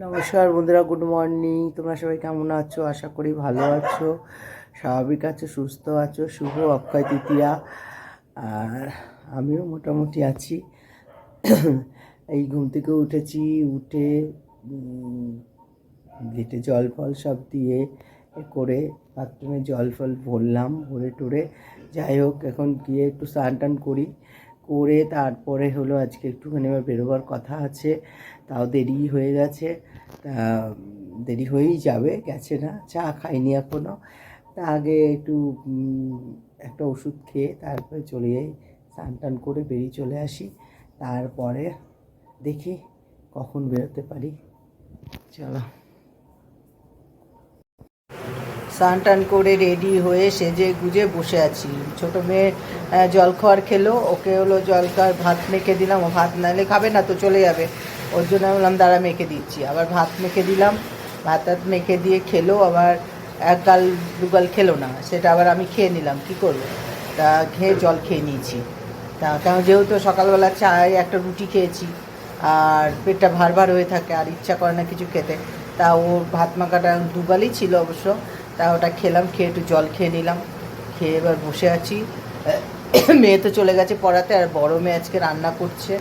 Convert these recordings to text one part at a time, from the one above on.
নমস্কার বন্ধুরা, good morning. তোমরা সবাই কেমন আছো? আশা করি ভালো আছো, স্বাভাবিক আছো, সুস্থ আছো, শুভ অক্ষয় তৃতীয়া। আর আমিও মোটামুটি আছি। এই ঘুম থেকে উঠেছি, উঠে গেটে জল ফল সব দিয়ে করে বাথরুমে জল ফল ভরলাম, ভরে টরে। যাই হোক, এখন গিয়ে একটু স্নান টান করি। করে তারপরে হলো আজকে একটুখানি আমার বেরোবার কথা আছে, তাও দেরি হয়ে গেছে। তা, দেরি হয়েই যাবে, গেছে না, চা খাইনি এখনও তা আগে একটু একটা ওষুধ খেয়ে তারপরে চলে যাই, স্নান টান করে বেরিয়ে চলে আসি। তারপরে দেখি কখন বেরোতে পারি। চলো। স্নান টান করে রেডি হয়ে সেজে গুজে বসে আছি। ছোটো মেয়ে আহ, জল খাওয়ার খেলো ওকে হলো জল খাওয়ার ভাত মেখে দিলাম। ও ভাত নাহলে খাবে না তো চলে যাবে। ওর জন্য বললাম দাঁড়া মেখে দিচ্ছি। আবার ভাত মেখে দিলাম। ভাত টাত মেখে দিয়ে খেলো আবার এক গাল দু গাল খেলো না। সেটা আবার আমি খেয়ে নিলাম। কি করব? তা খেয়ে জল খেয়ে নিয়েছি। তা কারণ যেহেতু সকালবেলা চায় একটা রুটি খেয়েছি আর পেটটা ভার ভার হয়ে থাকে আর ইচ্ছা করে না কিছু খেতে। তা ওর ভাত মাখাটা দুগালই ছিল অবশ্য। তা ওটা খেলাম, খেয়ে একটু জল খেয়ে নিলাম। খেয়ে এবার বসে আছি। মেয়ে তো চলে গেছে পড়াতে, আর বড় মেয়ে আজকে রান্না করছে।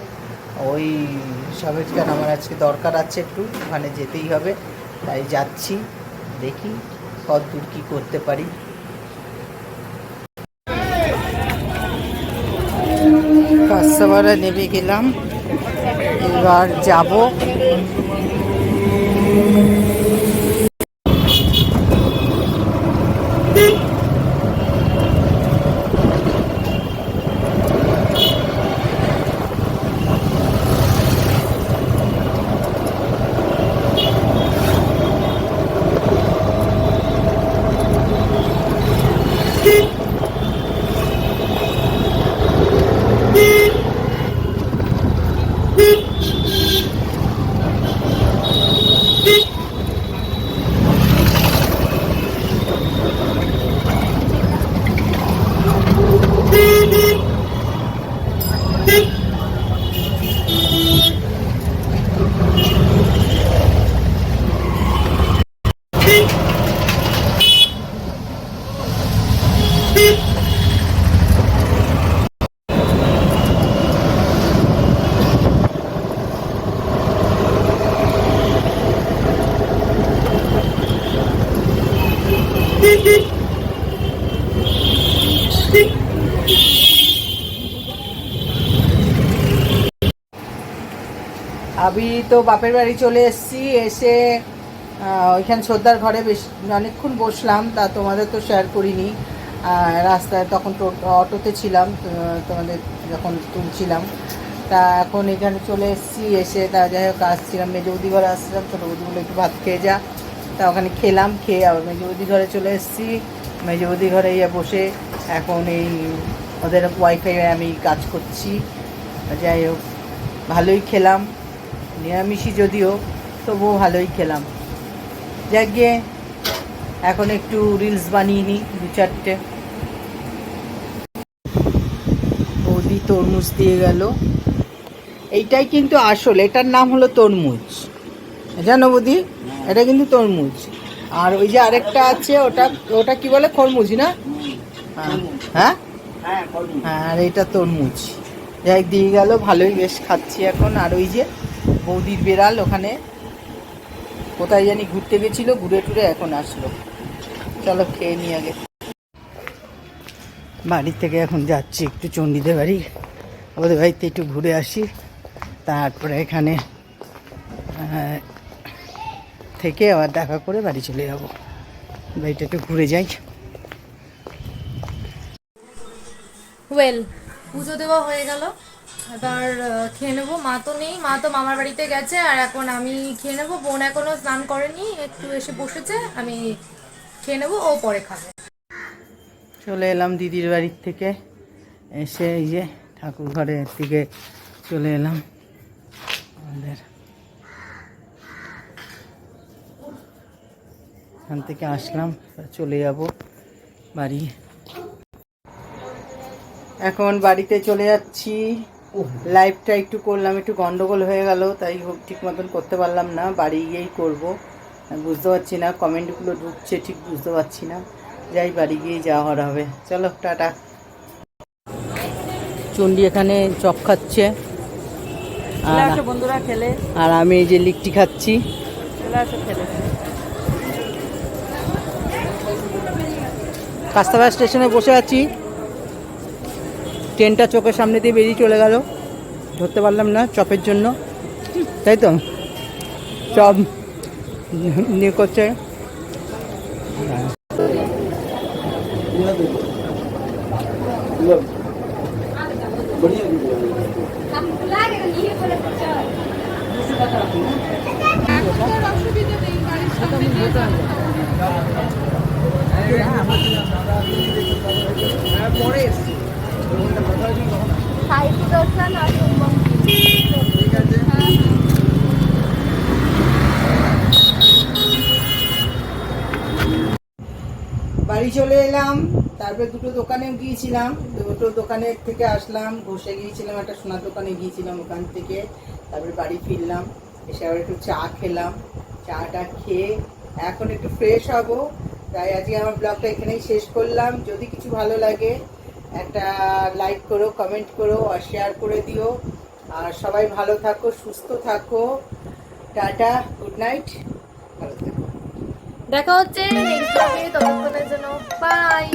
ওই সবের কেন, আমার আজকে দরকার আছে একটু, ওখানে যেতেই হবে। তাই যাচ্ছি, দেখি কত দূর কী করতে পারি। কাস্টমারে নেমে গেলাম। এবার যাব। আমি তো বাপের বাড়ি চলে এসেছি এসে ওইখানে শ্রদ্ধার ঘরে বেশ অনেকক্ষণ বসলাম তা তোমাদের তো শেয়ার করিনি। রাস্তায় তখন তো অটোতে ছিলাম তো, তোমাদের যখন তুলছিলাম। তা এখন এখানে চলে এসেছি এসে তা যাই হোক আসছিলাম মেজে বৌদি ঘরে আসছিলাম ছোটো বৌদি বলে একটু ভাত খেয়ে যা। তা ওখানে খেলাম খেয়ে আবার মেজে বৌদি ঘরে চলে এসেছি। মেজে বৌদি ঘরে ইয়ে বসে এখন এই ওদের ওয়াইফাই আমি কাজ করছি। যাই হোক ভালোই খেলাম। নিরামিষই যদিও তবুও ভালোই খেলাম। যাক গিয়ে এখন একটু রিলস বানিয়ে নিই দু চারটে। বৌদি তরমুজ দিয়ে গেল। এইটাই কিন্তু আসল এটার নাম হলো তরমুজ। জানো বৌদি? এটা কিন্তু তরমুজ। আর ওই যে আরেকটা আছে ওটা ওটা কি বলে? খরমুজ না? হ্যাঁ? হ্যাঁ হ্যাঁ আর এটা তরমুজ। যাই দিয়ে গেল ভালোই বেশ খাচ্ছি এখন। আর ওই যে বৌদির বেড়াল ওখানে কোথায় জানি ঘুরতে গেছিল, ঘুরে টুরে এখন আসলো। চলো খেয়ে নিয়ে আগে। বাড়ি থেকে এখন যাচ্ছি একটু চণ্ডীদের বাড়ি। ওদের বাড়িতে একটু ঘুরে আসি। তারপরে এখানে থেকে আবার দেখা করে বাড়ি চলে যাব। বাড়িটা একটু ঘুরে যাই। ওয়েল পুজো দেওয়া হয়ে গেল। এবার খেয়ে নেব। মা তো নেই, মা তো মামার বাড়িতে গেছে, আর এখন আমি খেয়ে নেব। বোন এখনও স্নান করেনি, একটু এসে বসেছে, আমি খেয়ে নেব, ও পরে খাবে। চলে এলাম দিদির বাড়ির থেকে, এসে এই যে ঠাকুর ঘরের থেকে চলে এলাম। আমাদের এখান থেকে আসলাম চলে যাব বাড়ি। এখন বাড়িতে চলে যাচ্ছি। লাইভটা একটু করলাম একটু গন্ডগোল হয়ে গেল তাই হোক- ঠিক মতন করতে পারলাম না বাড়ি গিয়েই করব। বুঝতে পারছি না কমেন্টগুলো ঢুকছে ঠিক বুঝতে পারছি না। যাই বাড়ি গিয়েই যাওয়া হওয়ার হবে। চলো টাটা। চণ্ডী এখানে চপ খাচ্ছে। বন্ধুরা খেলে। আর আমি এই যে লিকটি খাচ্ছি। কাস্তাবাড়ি স্টেশনে বসে আছি। ট্রেনটা চোখের সামনে দিয়ে বেরিয়ে চলে গেল? ধরতে পারলাম না চপের জন্য। তাই তো? চপ নিয়ে করছে। বাড়ি চলে এলাম, তারপরে দুটো দোকানে গিয়েছিলাম, দুটো দোকানের থেকে আসলাম, বসে গিয়েছিলাম, একটা সোনার দোকানে গিয়েছিলাম ওখান থেকে, তারপরে বাড়ি ফিরলাম, এসে আবার একটু চা খেলাম। চাটা খেয়ে এখন একটু ফ্রেশ হব, তাই আজকে আমার ব্লগটা এখানেই শেষ করলাম। যদি কিছু ভালো লাগে একটা লাইক করো কমেন্ট করো আর শেয়ার করে দিও। আর সবাই ভালো থাকো, সুস্থ থাকো। টাটা গুড নাইট ভালো থাকো। দেখা হচ্ছে ততক্ষণের জন্য বাই